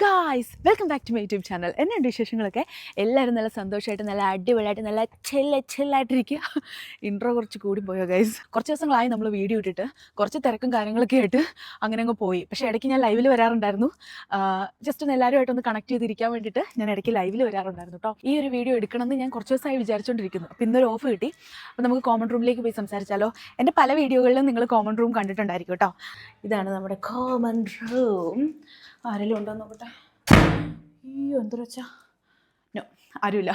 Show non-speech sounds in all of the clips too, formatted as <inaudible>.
Guys welcome back to my YouTube channel എന്നുണ്ട് വിശേഷങ്ങളൊക്കെ? എല്ലാവരും നല്ല സന്തോഷമായിട്ട് നല്ല അടിപൊളിയായിട്ട് നല്ല ചെല്ല ചെല്ലായിട്ടിരിക്കുക ഇൻട്രോ കുറച്ച് കൂടി പോയോ ഗൈസ് കുറച്ച് ദിവസങ്ങളായി നമ്മൾ വീഡിയോ ഇട്ടിട്ട് കുറച്ച് തിരക്കും കാര്യങ്ങളൊക്കെ ആയിട്ട് അങ്ങനെ അങ്ങ് പോയി. പക്ഷേ ഇടയ്ക്ക് ഞാൻ ലൈവിൽ വരാറുണ്ടായിരുന്നു. ജസ്റ്റ് ഒന്ന് എല്ലാവരുമായിട്ടൊന്ന് കണക്ട് ചെയ്തിരിക്കാൻ വേണ്ടിയിട്ട് ഞാൻ ഇടയ്ക്ക് ലൈവിൽ വരാറുണ്ടായിരുന്നു കേട്ടോ ഈ ഒരു വീഡിയോ എടുക്കണമെന്ന് ഞാൻ കുറച്ച് ദിവസമായി വിചാരിച്ചുകൊണ്ടിരിക്കുന്നു അപ്പോൾ ഇന്നൊരു ഓഫ് കിട്ടി. അപ്പോൾ നമുക്ക് കോമൺ റൂമിലേക്ക് പോയി സംസാരിച്ചാലോ? എന്റെ പല വീഡിയോകളിലും നിങ്ങൾ കോമൺ റൂം കണ്ടിട്ടുണ്ടായിരിക്കും കേട്ടോ ഇതാണ് നമ്മുടെ കോമൺ റൂം ആരെങ്കിലും ഉണ്ടോ നോക്കട്ടെ. അയ്യോ എന്തോ വെച്ചാ നോ ആരുമില്ല.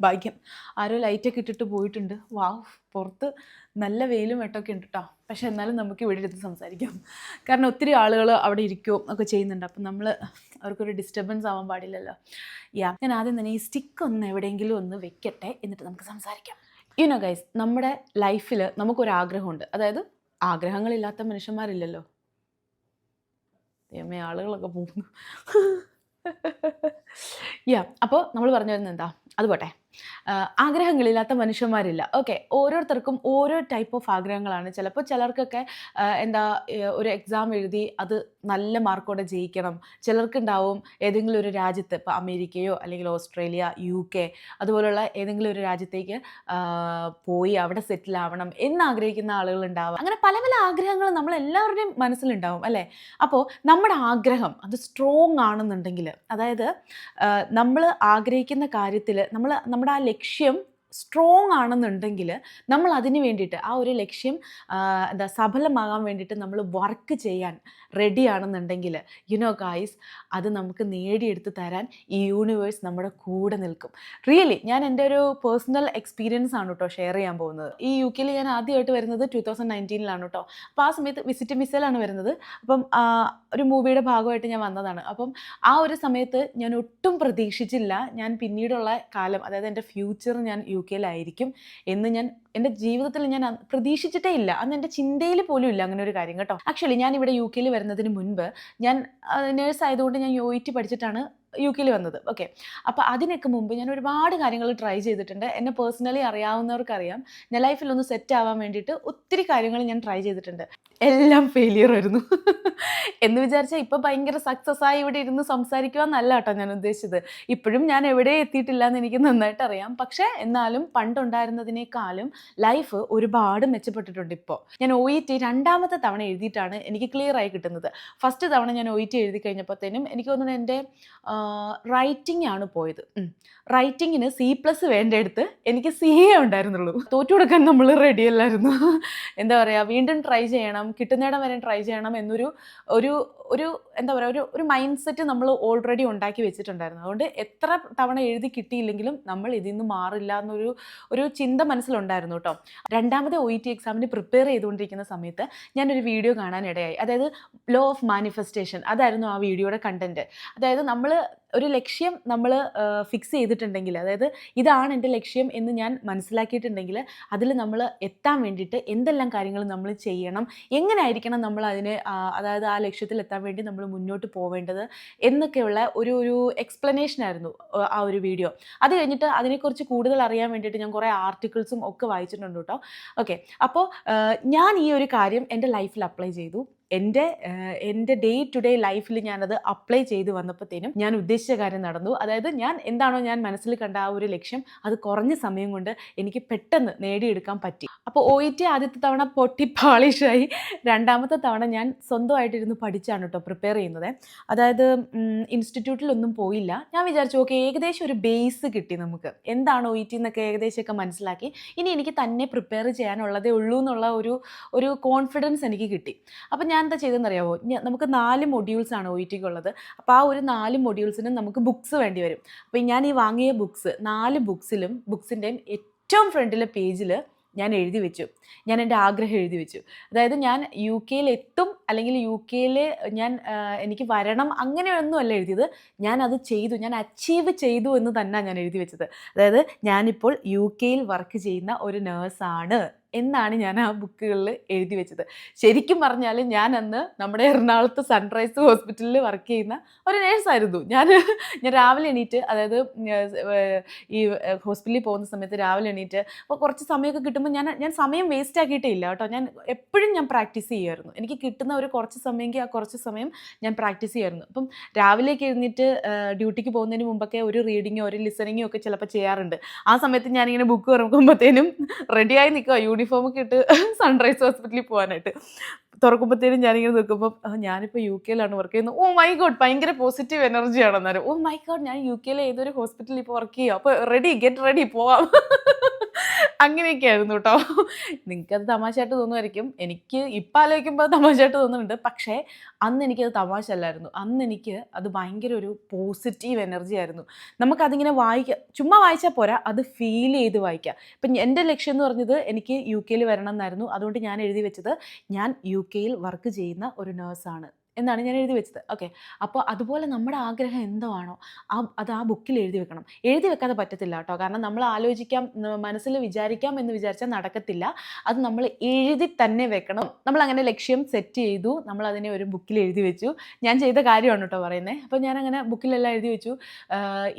ഭാഗ്യം. ആരോ ലൈറ്റൊക്കെ ഇട്ടിട്ട് പോയിട്ടുണ്ട്. വാവ് പുറത്ത് നല്ല വെയിലും വെട്ടമൊക്കെ ഉണ്ട് കേട്ടോ പക്ഷെ എന്നാലും നമുക്ക് ഇവിടെ ഇരുന്ന് സംസാരിക്കാം. കാരണം ഒത്തിരി ആളുകൾ അവിടെ ഇരിക്കുകയും ഒക്കെ ചെയ്യുന്നുണ്ട്. അപ്പം നമ്മൾ അവർക്കൊരു ഡിസ്റ്റർബൻസ് ആവാൻ പാടില്ലല്ലോ. യാ ഞാൻ ആദ്യം തന്നെ ഈ സ്റ്റിക്ക് ഒന്ന് എവിടെയെങ്കിലും ഒന്ന് വെക്കട്ടെ എന്നിട്ട് നമുക്ക് സംസാരിക്കാം. യുനോ ഗൈസ് നമ്മുടെ ലൈഫിൽ നമുക്കൊരാഗ്രഹമുണ്ട്. അതായത് ആഗ്രഹങ്ങളില്ലാത്ത മനുഷ്യന്മാരില്ലല്ലോ. ദൈവമേ ആളുകളൊക്കെ പോകുന്നു. യാ അപ്പോൾ നമ്മൾ പറഞ്ഞു വരുന്നത് എന്താ? അത് പോട്ടെ. ആഗ്രഹങ്ങളില്ലാത്ത മനുഷ്യന്മാരില്ല. ഓക്കെ ഓരോരുത്തർക്കും ഓരോ ടൈപ്പ് ഓഫ് ആഗ്രഹങ്ങളാണ്. ചിലപ്പോൾ ചിലർക്കൊക്കെ എന്താ ഒരു എക്സാം എഴുതി അത് നല്ല മാർക്കോടെ ജയിക്കണം. ചിലർക്കുണ്ടാവും ഏതെങ്കിലും ഒരു രാജ്യത്ത് ഇപ്പോൾ അമേരിക്കയോ അല്ലെങ്കിൽ ഓസ്ട്രേലിയ യു കെ അതുപോലുള്ള ഏതെങ്കിലും ഒരു രാജ്യത്തേക്ക് പോയി അവിടെ സെറ്റിൽ ആവണം എന്ന് ആഗ്രഹിക്കുന്ന ആളുകളുണ്ടാവും. അങ്ങനെ പല പല ആഗ്രഹങ്ങളും നമ്മൾ എല്ലാവരുടെയും മനസ്സിലുണ്ടാവും അല്ലേ? അപ്പോൾ നമ്മുടെ ആഗ്രഹം അത് സ്ട്രോങ് ആണെന്നുണ്ടെങ്കിൽ അതായത് നമ്മൾ ആഗ്രഹിക്കുന്ന കാര്യത്തിൽ നമ്മൾ നമ്മുടെ ആ ലക്ഷ്യം സ്ട്രോങ് ആണെന്നുണ്ടെങ്കിൽ നമ്മൾ അതിന് വേണ്ടിയിട്ട് ആ ഒരു ലക്ഷ്യം എന്താ സഫലമാകാൻ വേണ്ടിയിട്ട് നമ്മൾ വർക്ക് ചെയ്യാൻ റെഡി ആണെന്നുണ്ടെങ്കിൽ യുനോ ഗായ്സ് അത് നമുക്ക് നേടിയെടുത്ത് തരാൻ ഈ യൂണിവേഴ്സ് നമ്മുടെ കൂടെ നിൽക്കും. റിയലി ഞാൻ എന്റെ ഒരു പേഴ്സണൽ എക്സ്പീരിയൻസ് ആണ് കേട്ടോ ഷെയർ ചെയ്യാൻ പോകുന്നത്. ഈ യു കെയിൽ ഞാൻ ആദ്യമായിട്ട് വരുന്നത് ടു തൗസൻഡ് നയന്റീനിലാണ് കേട്ടോ അപ്പോൾ ആ സമയത്ത് വിസിറ്റ് മിസയിലാണ് വരുന്നത്. അപ്പം ഒരു മൂവിയുടെ ഭാഗമായിട്ട് ഞാൻ വന്നതാണ്. അപ്പം ആ ഒരു സമയത്ത് ഞാൻ ഒട്ടും പ്രതീക്ഷിച്ചില്ല ഞാൻ പിന്നീടുള്ള കാലം അതായത് എന്റെ ഫ്യൂച്ചർ ഞാൻ യു കെയിലായിരിക്കും എന്ന് ഞാൻ എന്റെ ജീവിതത്തിൽ ഞാൻ പ്രതീക്ഷിച്ചിട്ടേ ഇല്ല. അന്ന് എന്റെ ചിന്തയിൽ പോലും ഇല്ല അങ്ങനെ ഒരു കാര്യം കേട്ടോ. ആക്ച്വലി ഞാൻ ഇവിടെ യു കെയിൽ വരുന്നതിന് മുൻപ് ഞാൻ നേഴ്സ് ആയതുകൊണ്ട് ഞാൻ യു ടി പഠിച്ചിട്ടാണ് യു കെയിൽ വന്നത്. ഓക്കെ അപ്പോൾ അതിനൊക്കെ മുമ്പ് ഞാൻ ഒരുപാട് കാര്യങ്ങൾ ട്രൈ ചെയ്തിട്ടുണ്ട്. എന്നെ പേഴ്സണലി അറിയാവുന്നവർക്കറിയാം. ഞാൻ ലൈഫിൽ ഒന്ന് സെറ്റ് ആവാൻ വേണ്ടിയിട്ട് ഒത്തിരി കാര്യങ്ങൾ ഞാൻ ട്രൈ ചെയ്തിട്ടുണ്ട്. എല്ലാം ഫെയിലിയർ ആയിരുന്നു. എന്ന് വിചാരിച്ചാൽ ഇപ്പോൾ ഭയങ്കര സക്സസ് ആയി ഇവിടെ ഇരുന്ന് സംസാരിക്കുക എന്നല്ല കേട്ടോ ഞാൻ ഉദ്ദേശിച്ചത്. ഇപ്പോഴും ഞാൻ എവിടെ എത്തിയിട്ടില്ല എന്ന് എനിക്ക് നന്നായിട്ട് അറിയാം പക്ഷേ എന്നാലും പണ്ടുണ്ടായിരുന്നതിനേക്കാളും ലൈഫ് ഒരുപാട് മെച്ചപ്പെട്ടിട്ടുണ്ട് ഇപ്പോൾ ഞാൻ ഒ ഇ ടി രണ്ടാമത്തെ തവണ എഴുതിയിട്ടാണ് എനിക്ക് ക്ലിയർ ആയി കിട്ടുന്നത്. ഫസ്റ്റ് തവണ ഞാൻ ഒ ഇ ടി എഴുതി കഴിഞ്ഞപ്പോഴത്തേനും എനിക്ക് തോന്നുന്നു എന്റെ റൈറ്റിംഗ് ആണ് പോയത്. റൈറ്റിങ്ങിന് സി പ്ലസ് വേണ്ടെടുത്ത് എനിക്ക് സി എ ഉണ്ടായിരുന്നുള്ളൂ. തോറ്റു കൊടുക്കാൻ നമ്മൾ റെഡി അല്ലായിരുന്നു. എന്താ പറയുക വീണ്ടും ട്രൈ ചെയ്യണം കിട്ടുന്നിടം വരെ ട്രൈ ചെയ്യണം എന്നൊരു ഒരു ഒരു എന്താ പറയുക ഒരു ഒരു മൈൻഡ് സെറ്റ് നമ്മൾ ഓൾറെഡി ഉണ്ടാക്കി വെച്ചിട്ടുണ്ടായിരുന്നു. അതുകൊണ്ട് എത്ര തവണ എഴുതി കിട്ടിയില്ലെങ്കിലും നമ്മൾ ഇതിൽ നിന്ന് മാറില്ല എന്നൊരു ഒരു ചിന്ത മനസ്സിലുണ്ടായിരുന്നു കേട്ടോ. രണ്ടാമത് ഒ ഇ ടി എക്സാമിന് പ്രിപ്പയർ ചെയ്തുകൊണ്ടിരിക്കുന്ന സമയത്ത് ഞാനൊരു വീഡിയോ കാണാനിടയായി അതായത് ലോ ഓഫ് മാനിഫെസ്റ്റേഷൻ അതായിരുന്നു ആ വീഡിയോയുടെ കണ്ടന്റ് അതായത് നമ്മൾ ഒരു ലക്ഷ്യം നമ്മൾ ഫിക്സ് ചെയ്തിട്ടുണ്ടെങ്കിൽ അതായത് ഇതാണ് എന്റെ ലക്ഷ്യം എന്ന് ഞാൻ മനസ്സിലാക്കിയിട്ടുണ്ടെങ്കിൽ അതിൽ നമ്മൾ എത്താൻ വേണ്ടിയിട്ട് എന്തെല്ലാം കാര്യങ്ങൾ നമ്മൾ ചെയ്യണം എങ്ങനെ ആയിരിക്കണം നമ്മൾ അതിനെ അതായത് ആ ലക്ഷ്യത്തിൽ എത്താൻ വേണ്ടി നമ്മൾ മുന്നോട്ട് പോവേണ്ടത് എന്നൊക്കെയുള്ള ഒരു ഒരു എക്സ്പ്ലനേഷൻ ആയിരുന്നു ആ, ഒരു വീഡിയോ അത് കഴിഞ്ഞിട്ട് അതിനെക്കുറിച്ച് കൂടുതൽ അറിയാൻ വേണ്ടിയിട്ട് ഞാൻ കുറേ ആർട്ടിക്കിൾസും ഒക്കെ വായിച്ചിട്ടുണ്ട് കേട്ടോ. ഓക്കെ അപ്പോൾ ഞാൻ ഈ ഒരു കാര്യം എന്റെ ലൈഫിൽ അപ്ലൈ ചെയ്തു. എന്റെ എന്റെ ഡേ ടു ഡേ ലൈഫിൽ ഞാനത് അപ്ലൈ ചെയ്ത് വന്നപ്പോഴത്തേനും ഞാൻ ഉദ്ദേശിച്ച കാര്യം നടന്നു. അതായത് ഞാൻ എന്താണോ ഞാൻ മനസ്സിൽ കണ്ട ആ ഒരു ലക്ഷ്യം അത് കുറഞ്ഞ സമയം കൊണ്ട് എനിക്ക് പെട്ടെന്ന് നേടിയെടുക്കാൻ പറ്റി. അപ്പോൾ ഒ ഇ ടി ആദ്യത്തെ തവണ പൊട്ടി പാളിഷായി. രണ്ടാമത്തെ തവണ ഞാൻ സ്വന്തമായിട്ടിരുന്ന് പഠിച്ചാണ് കേട്ടോ പ്രിപ്പയർ ചെയ്യുന്നത്. അതായത് ഇൻസ്റ്റിറ്റ്യൂട്ടിലൊന്നും പോയില്ല. ഞാൻ വിചാരിച്ചു ഓക്കെ ഏകദേശം ഒരു ബേസ് കിട്ടി നമുക്ക്. എന്താണ് ഒ ഇ ടി എന്നൊക്കെ ഏകദേശമൊക്കെ മനസ്സിലാക്കി. ഇനി എനിക്ക് തന്നെ പ്രിപ്പയർ ചെയ്യാനുള്ളതേ ഉള്ളൂ എന്നുള്ള ഒരു ഒരു കോൺഫിഡൻസ് എനിക്ക് കിട്ടി. അപ്പം ഞാൻ എന്താ ചെയ്തെന്നറിയാമോ നമുക്ക് നാല് മൊഡ്യൂൾസ് ആണ് ഒ ഉള്ളത് അപ്പോൾ ആ ഒരു നാല് മൊഡ്യൂൾസിനും നമുക്ക് ബുക്സ് വേണ്ടി വരും. അപ്പോൾ ഞാൻ ഈ വാങ്ങിയ ബുക്സ് നാല് ബുക്സിലും ബുക്സിന്റെയും ഏറ്റവും ഫ്രണ്ടിലെ പേജിൽ ഞാൻ എഴുതി വെച്ചു. ഞാൻ എന്റെ ആഗ്രഹം എഴുതി വെച്ചു. അതായത് ഞാൻ യു കെയിൽ എത്തും അല്ലെങ്കിൽ യു കെയിൽ ഞാൻ എനിക്ക് വരണം അങ്ങനെയൊന്നുമല്ല എഴുതിയത്. ഞാൻ അത് ചെയ്തു. ഞാൻ അച്ചീവ് ചെയ്തു എന്ന് തന്നെ ഞാൻ എഴുതി വെച്ചത്. അതായത് ഞാനിപ്പോൾ യു കെയിൽ വർക്ക് ചെയ്യുന്ന ഒരു നേഴ്സാണ് എന്നാണ് ഞാൻ ആ ബുക്കുകളിൽ എഴുതി വെച്ചത്. ശരിക്കും പറഞ്ഞാൽ ഞാൻ അന്ന് നമ്മുടെ എറണാകുളത്ത് സൺറൈസ് ഹോസ്പിറ്റലിൽ വർക്ക് ചെയ്യുന്ന ഒരു നേഴ്സായിരുന്നു ഞാൻ <laughs> ഞാൻ രാവിലെ എണീറ്റ് അതായത് ഈ ഹോസ്പിറ്റലിൽ പോകുന്ന സമയത്ത് രാവിലെ എണീറ്റ് അപ്പോൾ കുറച്ച് സമയമൊക്കെ കിട്ടുമ്പോൾ ഞാൻ ഞാൻ സമയം വേസ്റ്റ് ആക്കിയിട്ടേ ഇല്ല കേട്ടോ. ഞാൻ എപ്പോഴും ഞാൻ പ്രാക്ടീസ് ചെയ്യുമായിരുന്നു. എനിക്ക് കിട്ടുന്ന ഒരു കുറച്ച് സമയമെങ്കിൽ ആ കുറച്ച് സമയം ഞാൻ പ്രാക്ടീസ് ചെയ്യുമായിരുന്നു. അപ്പം രാവിലേക്ക് എഴുന്നേറ്റ് ഡ്യൂട്ടിക്ക് പോകുന്നതിന് മുമ്പൊക്കെ ഒരു റീഡിങ്ങോ ഒരു ലിസണിങ്ങോ ഒക്കെ ചിലപ്പോൾ ചെയ്യാറുണ്ട്. ആ സമയത്ത് ഞാനിങ്ങനെ ബുക്ക് തുറക്കുമ്പോഴത്തേനും റെഡിയായി നിൽക്കുക യൂണിഫോം ഒക്കെ ഇട്ട് <laughs> സൺറൈസ് ഹോസ്പിറ്റലിൽ പോകാനായിട്ട് തുറക്കുമ്പോഴത്തേനും ഞാനിങ്ങനെ നിൽക്കുമ്പോൾ "ആ, ഞാനിപ്പോൾ യു കെയിലാണ് വർക്ക് ചെയ്യുന്നത്. ഓ മൈ ഗോഡ് ഭയങ്കര പോസിറ്റീവ് എനർജിയാണ് അന്നേരം ഓ മൈ ഗോഡ് ഞാൻ യു കെയിലെ ഏതൊരു ഹോസ്പിറ്റലിൽ ഇപ്പോൾ വർക്ക് ചെയ്യുക അപ്പോൾ റെഡി ഗെറ്റ് റെഡി പോവാം. <laughs> അങ്ങനെയൊക്കെ ആയിരുന്നു കേട്ടോ. നിങ്ങൾക്കത് തമാശയായിട്ട് തോന്നുമായിരിക്കും. എനിക്ക് ഇപ്പം ആലോചിക്കുമ്പോൾ തമാശയായിട്ട് തോന്നുന്നുണ്ട്. പക്ഷേ അന്ന് എനിക്കത് തമാശ അല്ലായിരുന്നു അന്ന് എനിക്ക് അത് ഭയങ്കര ഒരു പോസിറ്റീവ് എനർജി ആയിരുന്നു. നമുക്കതിങ്ങനെ വായിക്കുക ചുമ്മാ വായിച്ചാൽ പോരാ അത് ഫീൽ ചെയ്ത് വായിക്കുക ഇപ്പം എന്റെ ലക്ഷ്യം എന്ന് പറഞ്ഞത് എനിക്ക് യു കെയിൽ വരണം എന്നായിരുന്നു. അതുകൊണ്ട് ഞാൻ എഴുതി വെച്ചത് ഞാൻ യു കെയിൽ വർക്ക് ചെയ്യുന്ന ഒരു നേഴ്സാണ് എന്നാണ് ഞാൻ എഴുതി വെച്ചത്. ഓക്കെ അപ്പോൾ അതുപോലെ നമ്മുടെ ആഗ്രഹം എന്തോ ആണോ ആ അത് ആ ബുക്കിൽ എഴുതി വെക്കണം. എഴുതി വെക്കാതെ പറ്റത്തില്ല കേട്ടോ. കാരണം നമ്മൾ ആലോചിക്കാം മനസ്സിൽ വിചാരിക്കാം എന്ന് വിചാരിച്ചാൽ നടക്കത്തില്ല. അത് നമ്മൾ എഴുതി തന്നെ വെക്കണം. നമ്മൾ അങ്ങനെ ലക്ഷ്യം സെറ്റ് ചെയ്തു. നമ്മൾ അതിനെ ഒരു ബുക്കിൽ എഴുതി വെച്ചു. ഞാൻ ചെയ്ത കാര്യമാണ് കേട്ടോ പറയുന്നത് അപ്പോൾ ഞാൻ അങ്ങനെ ബുക്കിലെല്ലാം എഴുതി വെച്ചു.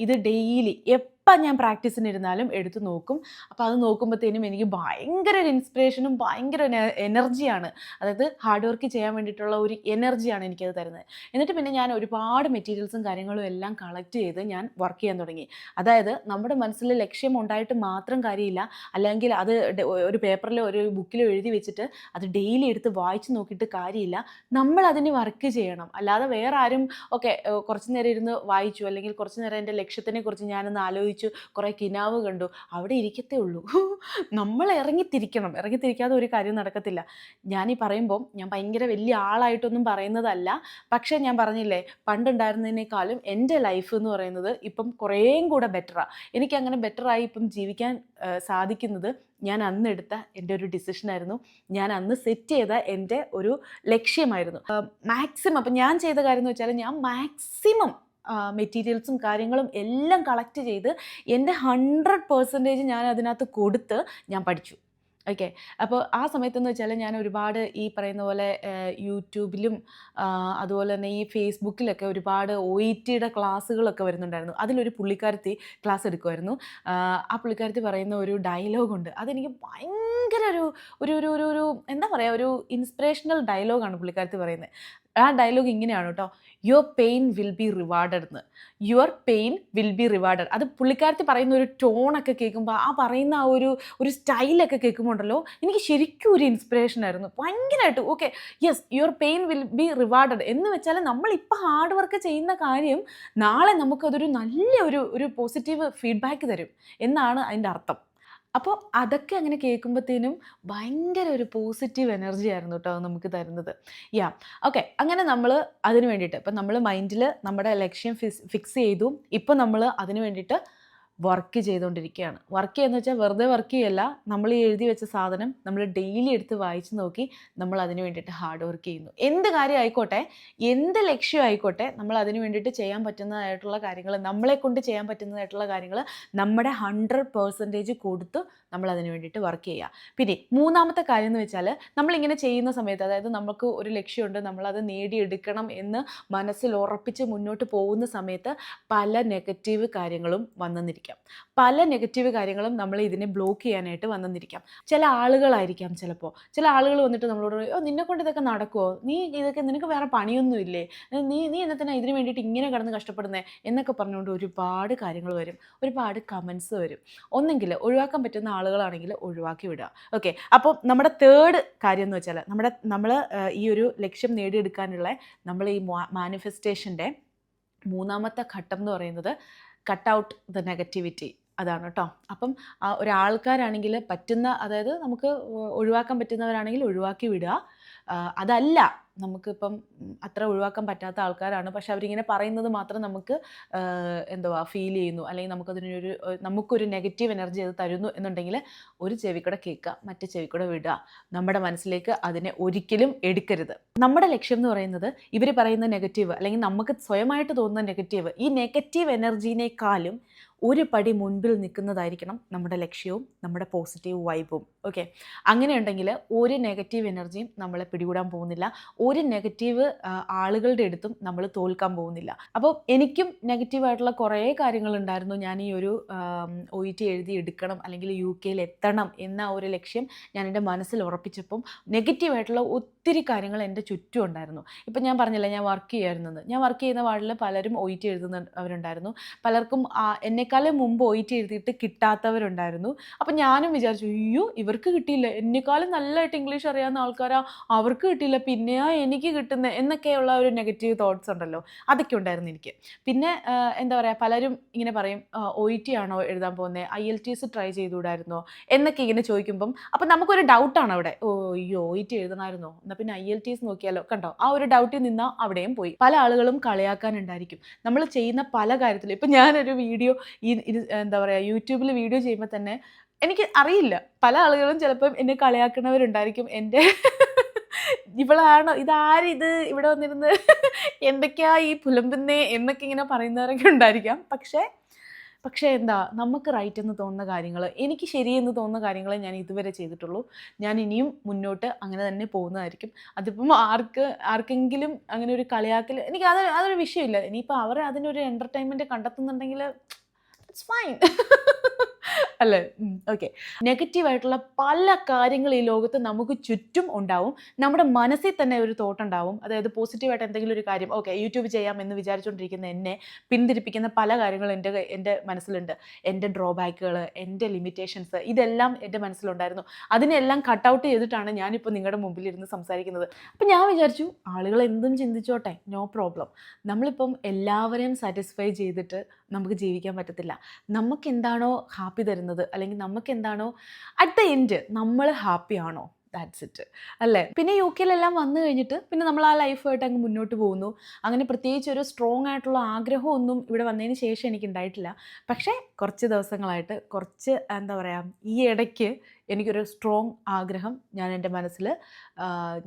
ഇത് ഡെയിലി എപ്പം ഞാൻ പ്രാക്ടീസിന് ഇരുന്നാലും എടുത്ത് നോക്കും. അപ്പോൾ അത് നോക്കുമ്പോഴത്തേനും എനിക്ക് ഭയങ്കര ഒരു ഇൻസ്പിറേഷനും ഭയങ്കര ഒരു എനർജിയാണ്. അതായത് ഹാർഡ് വർക്ക് ചെയ്യാൻ വേണ്ടിയിട്ടുള്ള ഒരു എനർജിയാണ് എനിക്കത് തരുന്നത്. എന്നിട്ട് പിന്നെ ഞാൻ ഒരുപാട് മെറ്റീരിയൽസും കാര്യങ്ങളും എല്ലാം കളക്ട് ചെയ്ത് ഞാൻ വർക്ക് ചെയ്യാൻ തുടങ്ങി. അതായത് നമ്മുടെ മനസ്സിൽ ലക്ഷ്യം ഉണ്ടായിട്ട് മാത്രം കാര്യമില്ല. അല്ലെങ്കിൽ അത് ഒരു പേപ്പറിലോ ഒരു ബുക്കിലോ എഴുതി വെച്ചിട്ട് അത് ഡെയിലി എടുത്ത് വായിച്ച് നോക്കിയിട്ട് കാര്യമില്ല. നമ്മൾ അതിന് വർക്ക് ചെയ്യണം. അല്ലാതെ വേറെ ആരും ഓക്കെ കുറച്ച് നേരം ഇരുന്ന് വായിച്ചു. അല്ലെങ്കിൽ കുറച്ച് നേരം എന്റെ ലക്ഷ്യത്തിനെ കുറിച്ച് ഞാനൊന്ന് ആലോചിച്ചു കുറേ കിനാവ് കണ്ടു അവിടെ ഇരിക്കത്തേ ഉള്ളൂ. <laughs> നമ്മൾ ഇറങ്ങിത്തിരിക്കണം. ഇറങ്ങിത്തിരിക്കാതെ ഒരു കാര്യം നടക്കത്തില്ല. ഈ പറയുമ്പോൾ ഞാൻ ഭയങ്കര വലിയ ആളായിട്ടൊന്നും പറയുന്നതല്ല. പക്ഷേ ഞാൻ പറഞ്ഞില്ലേ പണ്ടുണ്ടായിരുന്നതിനേക്കാളും എന്റെ ലൈഫ് എന്ന് പറയുന്നത് ഇപ്പം കുറേയും കൂടെ ബെറ്ററാണ് എനിക്കങ്ങനെ ബെറ്ററായി ഇപ്പം ജീവിക്കാൻ സാധിക്കുന്നത് ഞാൻ അന്ന് എടുത്ത എന്റെ ഒരു ഡിസിഷനായിരുന്നു. ഞാൻ അന്ന് സെറ്റ് ചെയ്ത എന്റെ ഒരു ലക്ഷ്യമായിരുന്നു. മാക്സിമം അപ്പം ഞാൻ ചെയ്ത കാര്യം എന്ന് വെച്ചാൽ ഞാൻ മാക്സിമം മെറ്റീരിയൽസും കാര്യങ്ങളും എല്ലാം കളക്ട് ചെയ്ത് എന്റെ ഹൺഡ്രഡ് പേഴ്സന്റേജ് ഞാൻ അതിനകത്ത് കൊടുത്ത് ഞാൻ പഠിച്ചു. ഓക്കെ അപ്പോൾ ആ സമയത്തെന്ന് വെച്ചാൽ ഞാൻ ഒരുപാട് ഈ പറയുന്ന പോലെ യൂട്യൂബിലും അതുപോലെ തന്നെ ഈ ഫേസ്ബുക്കിലൊക്കെ ഒരുപാട് ഒ ഇ ടിയുടെ ക്ലാസ്സുകളൊക്കെ വരുന്നുണ്ടായിരുന്നു. അതിലൊരു പുള്ളിക്കാരത്തി ക്ലാസ് എടുക്കുമായിരുന്നു ആ, പുള്ളിക്കാരത്തി പറയുന്ന ഒരു ഡയലോഗുണ്ട് അതെനിക്ക് ഭയങ്കര ഒരു ഒരു ഒരു ഒരു എന്താ പറയുക ഒരു ഇൻസ്പിറേഷണൽ ഡയലോഗാണ് പുള്ളിക്കാരത്തി പറയുന്നത്. ആ ഡയലോഗ് ഇങ്ങനെയാണ് കേട്ടോ your pain will be rewarded എന്ന് your pain will be rewarded അത് പുള്ളിക്കാരത്തി പറയുന്ന ഒരു ടോണൊക്കെ കേൾക്കുമ്പോൾ ആ പറയുന്ന ആ ഒരു ഒരു സ്റ്റൈലൊക്കെ കേൾക്കുമ്പോൾ ഉണ്ടല്ലോ എനിക്ക് ശരിക്കും ഒരു ഇൻസ്പിറേഷൻ ആയിരുന്നു. ഭയങ്കരമായിട്ട് okay yes your pain will be rewarded എന്ന് വെച്ചാൽ നമ്മളിപ്പോൾ ഹാർഡ് വർക്ക് ചെയ്യുന്ന കാര്യം നാളെ നമുക്കതൊരു നല്ല ഒരു ഒരു പോസിറ്റീവ് ഫീഡ്ബാക്ക് തരും. എന്നാണ് അതിന്റെ അർത്ഥം. അപ്പോൾ അതൊക്കെ അങ്ങനെ കേൾക്കുമ്പോഴത്തേനും ഭയങ്കര ഒരു പോസിറ്റീവ് എനർജി ആയിരുന്നു കേട്ടോ നമുക്ക് തരുന്നത്. യാ ഓക്കെ അങ്ങനെ നമ്മൾ അതിന് വേണ്ടിയിട്ട് ഇപ്പം നമ്മൾ മൈൻഡിൽ നമ്മുടെ ലക്ഷ്യം ഫിക്സ് ചെയ്തു. ഇപ്പം നമ്മൾ അതിന് വേണ്ടിയിട്ട് വർക്ക് ചെയ്തുകൊണ്ടിരിക്കുകയാണ് വർക്ക് ചെയ്യുന്ന വെച്ചാൽ വെറുതെ വർക്ക് ചെയ്യല്ല. നമ്മൾ എഴുതി വെച്ച സാധനം നമ്മൾ ഡെയിലി എടുത്ത് വായിച്ച് നോക്കി നമ്മൾ അതിന് വേണ്ടിയിട്ട് ഹാർഡ് വർക്ക് ചെയ്യുന്നു. എന്ത് കാര്യം ആയിക്കോട്ടെ എന്ത് ലക്ഷ്യം ആയിക്കോട്ടെ നമ്മൾ അതിന് വേണ്ടിയിട്ട് ചെയ്യാൻ പറ്റുന്നതായിട്ടുള്ള കാര്യങ്ങൾ നമ്മളെ കൊണ്ട് ചെയ്യാൻ പറ്റുന്നതായിട്ടുള്ള കാര്യങ്ങൾ നമ്മുടെ ഹൺഡ്രഡ് പേഴ്സന്റേജ് കൊടുത്ത് നമ്മൾ അതിന് വേണ്ടിയിട്ട് വർക്ക് ചെയ്യുക. പിന്നെ മൂന്നാമത്തെ കാര്യം എന്ന് വെച്ചാൽ നമ്മളിങ്ങനെ ചെയ്യുന്ന സമയത്ത് അതായത് നമുക്ക് ഒരു ലക്ഷ്യമുണ്ട് നമ്മളത് നേടിയെടുക്കണം എന്ന് മനസ്സിൽ ഉറപ്പിച്ച് മുന്നോട്ട് പോകുന്ന സമയത്ത് പല നെഗറ്റീവ് കാര്യങ്ങളും വന്നെന്നിരിക്കാം പല നെഗറ്റീവ് കാര്യങ്ങളും നമ്മൾ ഇതിനെ ബ്ലോക്ക് ചെയ്യാനായിട്ട് വന്നിരിക്കാം. ചില ആളുകളായിരിക്കാം ചിലപ്പോൾ ചില ആളുകൾ വന്നിട്ട് നമ്മളോട് ഓ നിന്നെ കൊണ്ട് ഇതൊക്കെ നടക്കുമോ നീ ഇതൊക്കെ നിനക്ക് വേറെ പണിയൊന്നുമില്ലേ നീ നീ എന്നത്തിനാ ഇതിനു വേണ്ടിയിട്ട് ഇങ്ങനെ കിടന്ന് കഷ്ടപ്പെടുന്നേ? എന്നൊക്കെ പറഞ്ഞുകൊണ്ട് ഒരുപാട് കാര്യങ്ങൾ വരും. ഒരുപാട് കമൻസ് വരും. ഒന്നെങ്കിൽ ഒഴിവാക്കാൻ പറ്റുന്ന ആളുകളാണെങ്കിൽ ഒഴിവാക്കി വിടുക. ഓക്കെ അപ്പോൾ നമ്മുടെ തേർഡ് കാര്യം എന്ന് വെച്ചാൽ നമ്മുടെ നമ്മൾ ഈ ഒരു ലക്ഷ്യം നേടിയെടുക്കാനുള്ള നമ്മൾ ഈ മാനിഫെസ്റ്റേഷന്റെ മൂന്നാമത്തെ ഘട്ടം എന്ന് പറയുന്നത് കട്ട് ഔട്ട് ദ നെഗറ്റിവിറ്റി അതാണ് കേട്ടോ അപ്പം ഒരാൾക്കാരാണെങ്കിൽ പറ്റുന്ന അതായത് നമുക്ക് ഒഴിവാക്കാൻ പറ്റുന്നവരാണെങ്കിൽ ഒഴിവാക്കി വിടുക. അതല്ല. നമുക്കിപ്പം അത്ര ഒഴിവാക്കാൻ പറ്റാത്ത ആൾക്കാരാണ്. പക്ഷെ അവരിങ്ങനെ പറയുന്നത് മാത്രം നമുക്ക് എന്തുവാ ഫീൽ ചെയ്യുന്നു. അല്ലെങ്കിൽ നമുക്കതിനൊരു നമുക്കൊരു നെഗറ്റീവ് എനർജി അത് തരുന്നു എന്നുണ്ടെങ്കിൽ ഒരു ചെവിക്കൂടെ കേൾക്കുക മറ്റേ ചെവിക്കൂടെ വിടുക. നമ്മുടെ മനസ്സിലേക്ക് അതിനെ ഒരിക്കലും എടുക്കരുത്. നമ്മുടെ ലക്ഷ്യം എന്ന് പറയുന്നത് ഇവർ പറയുന്ന നെഗറ്റീവ് അല്ലെങ്കിൽ നമുക്ക് സ്വയമായിട്ട് തോന്നുന്ന നെഗറ്റീവ് ഈ നെഗറ്റീവ് എനർജീനേക്കാളും ഒരു പടി മുൻപിൽ നിൽക്കുന്നതായിരിക്കണം നമ്മുടെ ലക്ഷ്യവും നമ്മുടെ പോസിറ്റീവ് വൈബും ഓക്കെ അങ്ങനെയുണ്ടെങ്കിൽ ഒരു നെഗറ്റീവ് എനർജിയും നമ്മളെ പിടികൂടാൻ പോകുന്നില്ല. ഒരു നെഗറ്റീവ് ആളുകളുടെ അടുത്തും നമ്മൾ തോൽക്കാൻ പോകുന്നില്ല. അപ്പോൾ എനിക്കും നെഗറ്റീവായിട്ടുള്ള കുറേ കാര്യങ്ങളുണ്ടായിരുന്നു ഞാൻ ഈ ഒരു ഒ ഇ ടി എഴുതി എടുക്കണം അല്ലെങ്കിൽ യു കെയിൽ എത്തണം എന്ന ഒരു ലക്ഷ്യം ഞാൻ എന്റെ മനസ്സിൽ ഉറപ്പിച്ചപ്പം നെഗറ്റീവായിട്ടുള്ള ഒത്തിരി കാര്യങ്ങൾ എന്റെ ചുറ്റും ഉണ്ടായിരുന്നു. ഇപ്പം ഞാൻ പറഞ്ഞില്ല ഞാൻ വർക്ക് ചെയ്യായിരുന്നത് ഞാൻ വർക്ക് ചെയ്യുന്ന വാർഡിൽ പലരും ഒ ഇ ടി എഴുതുന്നവരുണ്ടായിരുന്നു പലർക്കും ആ, എന്നെക്കാളും മുമ്പ് ഒയിറ്റ് ടി എഴുതിയിട്ട് കിട്ടാത്തവരുണ്ടായിരുന്നു. അപ്പം ഞാനും വിചാരിച്ചു അയ്യോ ഇവർക്ക് കിട്ടിയില്ല. എന്നെക്കാളും നല്ലതായിട്ട് ഇംഗ്ലീഷ് അറിയാവുന്ന ആൾക്കാരാ. അവർക്ക് കിട്ടിയില്ല. പിന്നെയാ എനിക്ക് കിട്ടുന്നത് എന്നൊക്കെയുള്ള ഒരു നെഗറ്റീവ് തോട്ട്സ് ഉണ്ടല്ലോ. അതൊക്കെ ഉണ്ടായിരുന്നു എനിക്ക്. പിന്നെ എന്താ പറയുക പലരും ഇങ്ങനെ പറയും ഒ ഇ ടി ആണോ എഴുതാൻ പോകുന്നത് I L T S try ചെയ്തുകൂടായിരുന്നോ? എന്നൊക്കെ ഇങ്ങനെ ചോദിക്കുമ്പം അപ്പം നമുക്കൊരു ഡൗട്ടാണ് അവിടെ. ഓ അയ്യോ ഒ ഇ ടി എഴുതണമായിരുന്നോ? എന്നാൽ പിന്നെ ഐ എൽ ടി എസ് നോക്കിയാലോ? കണ്ടോ? ആ ഒരു ഡൗട്ടിൽ നിന്നാൽ അവിടെയും പോയി. പല ആളുകളും കളിയാക്കാനുണ്ടായിരിക്കും. നമ്മൾ ചെയ്യുന്ന പല കാര്യത്തിലും ഇപ്പം ഞാനൊരു വീഡിയോ ഈ ഇത് എന്താ പറയുക യൂട്യൂബിൽ വീഡിയോ ചെയ്യുമ്പോൾ തന്നെ എനിക്ക് അറിയില്ല. പല ആളുകളും ചിലപ്പം എന്നെ കളിയാക്കുന്നവരുണ്ടായിരിക്കും. എന്റെ ഇവളാണോ ഇതാരിത് ഇവിടെ വന്നിരുന്ന് എന്തൊക്കെയാ ഈ പുലമ്പുന്നേ എന്നൊക്കെ ഇങ്ങനെ പറയുന്നവരൊക്കെ ഉണ്ടായിരിക്കാം. പക്ഷേ പക്ഷേ എന്താ നമുക്ക് റൈറ്റ് എന്ന് തോന്നുന്ന കാര്യങ്ങൾ എനിക്ക് ശരിയെന്ന് തോന്നുന്ന കാര്യങ്ങൾ ഞാൻ ഇതുവരെ ചെയ്തിട്ടുള്ളൂ. ഞാൻ ഇനിയും മുന്നോട്ട് അങ്ങനെ തന്നെ പോകുന്നതായിരിക്കും. അതിപ്പം ആർക്ക് ആർക്കെങ്കിലും അങ്ങനെ ഒരു കളിയാക്കൽ എനിക്ക് അത് അതൊരു വിഷയമില്ല. ഇനിയിപ്പോൾ അവർ അതിനൊരു എന്റർടൈൻമെന്റ് കണ്ടെത്തുന്നുണ്ടെങ്കിൽ it's fine. <laughs> അല്ലേ? ഓക്കെ നെഗറ്റീവായിട്ടുള്ള പല കാര്യങ്ങൾ ഈ ലോകത്ത് നമുക്ക് ചുറ്റും ഉണ്ടാവും. നമ്മുടെ മനസ്സിൽ തന്നെ ഒരു തോട്ട് ഉണ്ടാവും. അതായത് പോസിറ്റീവായിട്ട് എന്തെങ്കിലും ഒരു കാര്യം ഓക്കെ യൂട്യൂബ് ചെയ്യാം എന്ന് വിചാരിച്ചുകൊണ്ടിരിക്കുന്ന എന്നെ പിന്തിരിപ്പിക്കുന്ന പല കാര്യങ്ങളും എന്റെ എന്റെ മനസ്സിലുണ്ട്. എന്റെ ഡ്രോബാക്കുകൾ എന്റെ ലിമിറ്റേഷൻസ് ഇതെല്ലാം എന്റെ മനസ്സിലുണ്ടായിരുന്നു. അതിനെല്ലാം കട്ട് ഔട്ട് ചെയ്തിട്ടാണ് ഞാനിപ്പോൾ നിങ്ങളുടെ മുമ്പിൽ ഇരുന്ന് സംസാരിക്കുന്നത്. അപ്പം ഞാൻ വിചാരിച്ചു ആളുകൾ എന്തും ചിന്തിച്ചോട്ടെ നോ പ്രോബ്ലം നമ്മളിപ്പം എല്ലാവരെയും സാറ്റിസ്ഫൈ ചെയ്തിട്ട് നമുക്ക് ജീവിക്കാൻ പറ്റത്തില്ല. നമുക്ക് എന്താണോ ഹാപ്പി തരുന്നത് അല്ലെങ്കിൽ നമുക്ക് എന്താണോ അറ്റ് ദ എൻഡ് നമ്മൾ ഹാപ്പി ആണോ? ദാറ്റ്സ് ഇറ്റ് അല്ലേ? പിന്നെ യു കെയിലെല്ലാം വന്നു കഴിഞ്ഞിട്ട് പിന്നെ നമ്മൾ ആ ലൈഫായിട്ട് അങ്ങ് മുന്നോട്ട് പോകുന്നു. അങ്ങനെ പ്രത്യേകിച്ച് ഒരു സ്ട്രോങ് ആയിട്ടുള്ള ആഗ്രഹമൊന്നും ഇവിടെ വന്നതിന് ശേഷം എനിക്ക് ഉണ്ടായിട്ടില്ല. പക്ഷേ കുറച്ച് ദിവസങ്ങളായിട്ട് കുറച്ച് എന്താ പറയുക ഈ ഇടയ്ക്ക് എനിക്കൊരു സ്ട്രോങ് ആഗ്രഹം ഞാൻ എന്റെ മനസ്സിൽ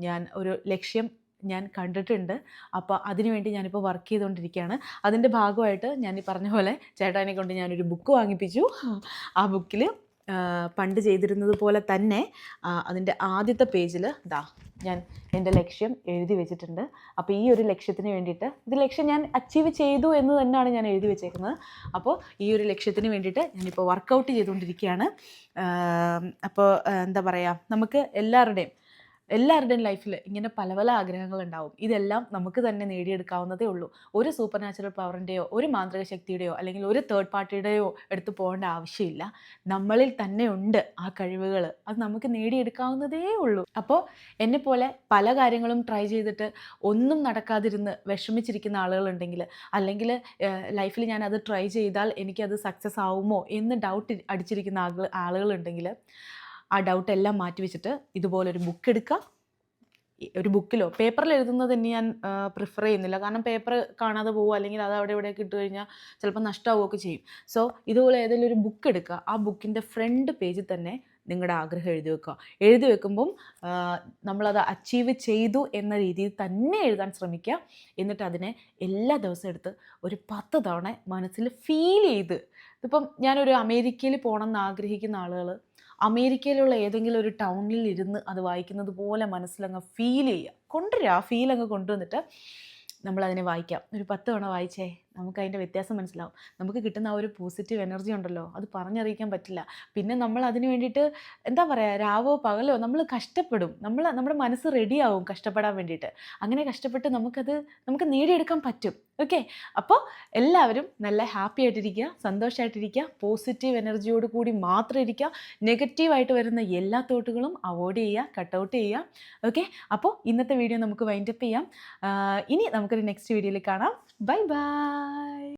ഞാൻ ഒരു ലക്ഷ്യം ഞാൻ കണ്ടിട്ടുണ്ട്. അപ്പോൾ അതിനുവേണ്ടി ഞാനിപ്പോൾ വർക്ക് ചെയ്തുകൊണ്ടിരിക്കുകയാണ് അതിന്റെ ഭാഗമായിട്ട് ഞാൻ ഈ പറഞ്ഞ പോലെ ചേട്ടാനെ കൊണ്ട് ഞാനൊരു ബുക്ക് വാങ്ങിപ്പിച്ചു. ആ ബുക്കിൽ പണ്ട് ചെയ്തിരുന്നത് പോലെ തന്നെ അതിന്റെ ആദ്യത്തെ പേജിൽ ദാ ഞാൻ എന്റെ ലക്ഷ്യം എഴുതി വെച്ചിട്ടുണ്ട്. അപ്പോൾ ഈ ഒരു ലക്ഷ്യത്തിന് വേണ്ടിയിട്ട് ഇത് ലക്ഷ്യം ഞാൻ അച്ചീവ് ചെയ്തു എന്ന് തന്നെയാണ് ഞാൻ എഴുതി വെച്ചേക്കുന്നത്. അപ്പോൾ ഈ ഒരു ലക്ഷ്യത്തിന് വേണ്ടിയിട്ട് ഞാനിപ്പോൾ വർക്കൗട്ട് ചെയ്തുകൊണ്ടിരിക്കുകയാണ് അപ്പോൾ എന്താ പറയുക നമുക്ക് എല്ലാവരുടെയും എല്ലാവരുടെയും ലൈഫിൽ ഇങ്ങനെ പല പല ആഗ്രഹങ്ങളുണ്ടാവും. ഇതെല്ലാം നമുക്ക് തന്നെ നേടിയെടുക്കാവുന്നതേ ഉള്ളൂ. ഒരു സൂപ്പർ നാച്ചുറൽ പവറിന്റെയോ ഒരു മാന്ത്രിക ശക്തിയുടെയോ അല്ലെങ്കിൽ ഒരു തേർഡ് പാർട്ടിയുടെയോ എടുത്ത് പോകേണ്ട ആവശ്യമില്ല. നമ്മളിൽ തന്നെ ഉണ്ട് ആ കഴിവുകൾ. അത് നമുക്ക് നേടിയെടുക്കാവുന്നതേ ഉള്ളൂ. അപ്പോൾ എന്നെപ്പോലെ പല കാര്യങ്ങളും ട്രൈ ചെയ്തിട്ട് ഒന്നും നടക്കാതിരുന്ന് വിഷമിച്ചിരിക്കുന്ന ആളുകളുണ്ടെങ്കിൽ അല്ലെങ്കിൽ ലൈഫിൽ ഞാൻ അത് ട്രൈ ചെയ്താൽ എനിക്കത് സക്സസ് ആവുമോ എന്ന് ഡൗട്ട് അടിച്ചിരിക്കുന്ന ആളുകളുണ്ടെങ്കിൽ ആ ഡൗട്ട് എല്ലാം മാറ്റി വെച്ചിട്ട് ഇതുപോലൊരു ബുക്ക് എടുക്കുക. ഒരു ബുക്കിലോ പേപ്പറിൽ എഴുതുന്നത് തന്നെ ഞാൻ പ്രിഫർ ചെയ്യുന്നില്ല. കാരണം പേപ്പർ കാണാതെ പോകുക അല്ലെങ്കിൽ അത് അവിടെ ഇവിടെയൊക്കെ ഇട്ട് കഴിഞ്ഞാൽ ചിലപ്പോൾ നഷ്ടമാവുകയൊക്കെ ചെയ്യും. സോ ഇതുപോലെ ഏതെങ്കിലും ഒരു ബുക്ക് എടുക്കുക. ആ ബുക്കിന്റെ ഫ്രണ്ട് പേജിൽ തന്നെ നിങ്ങളുടെ ആഗ്രഹം എഴുതി വെക്കുക. എഴുതി വെക്കുമ്പം നമ്മളത് അച്ചീവ് ചെയ്തു എന്ന രീതിയിൽ തന്നെ എഴുതാൻ ശ്രമിക്കുക. എന്നിട്ട് അതിനെ എല്ലാ ദിവസവും എടുത്ത് ഒരു പത്ത് തവണ മനസ്സിൽ ഫീൽ ചെയ്ത്. ഇതിപ്പം ഞാനൊരു അമേരിക്കയിൽ പോകണം എന്ന് ആഗ്രഹിക്കുന്ന ആളുകൾ അമേരിക്കയിലുള്ള ഏതെങ്കിലും ഒരു ടൗണിൽ ഇരുന്ന് അത് വായിക്കുന്നത് പോലെ മനസ്സിലങ്ങ് ഫീൽ ചെയ്യുക. കൊണ്ടുവരിക ആ ഫീൽ അങ്ങ് കൊണ്ടുവന്നിട്ട് നമ്മളതിനെ വായിക്കാം. ഒരു പത്ത് തവണ വായിച്ചേ. നമുക്ക് അതിന്റെ വ്യത്യാസം മനസ്സിലാവും. നമുക്ക് കിട്ടുന്ന ആ ഒരു പോസിറ്റീവ് എനർജി ഉണ്ടല്ലോ അത് പറഞ്ഞറിയിക്കാൻ പറ്റില്ല. പിന്നെ നമ്മൾ അതിന് വേണ്ടിയിട്ട് എന്താ പറയുക രാവോ പകലോ നമ്മൾ കഷ്ടപ്പെടും. നമ്മൾ നമ്മുടെ മനസ്സ് റെഡിയാവും കഷ്ടപ്പെടാൻ വേണ്ടിയിട്ട്. അങ്ങനെ കഷ്ടപ്പെട്ട് നമുക്കത് നമുക്ക് നേടിയെടുക്കാൻ പറ്റും. ഓക്കെ അപ്പോൾ എല്ലാവരും നല്ല ഹാപ്പി ആയിട്ടിരിക്കുക സന്തോഷമായിട്ടിരിക്കുക പോസിറ്റീവ് എനർജിയോട് കൂടി മാത്രം ഇരിക്കുക. നെഗറ്റീവായിട്ട് വരുന്ന എല്ലാ തോട്ടുകളും അവോയ്ഡ് ചെയ്യുക കട്ടൗട്ട് ചെയ്യുക. ഓക്കെ അപ്പോൾ ഇന്നത്തെ വീഡിയോ നമുക്ക് വൈൻഡപ്പ് ചെയ്യാം. ഇനി നമുക്കൊരു നെക്സ്റ്റ് വീഡിയോയിൽ കാണാം. Bye bye Bye.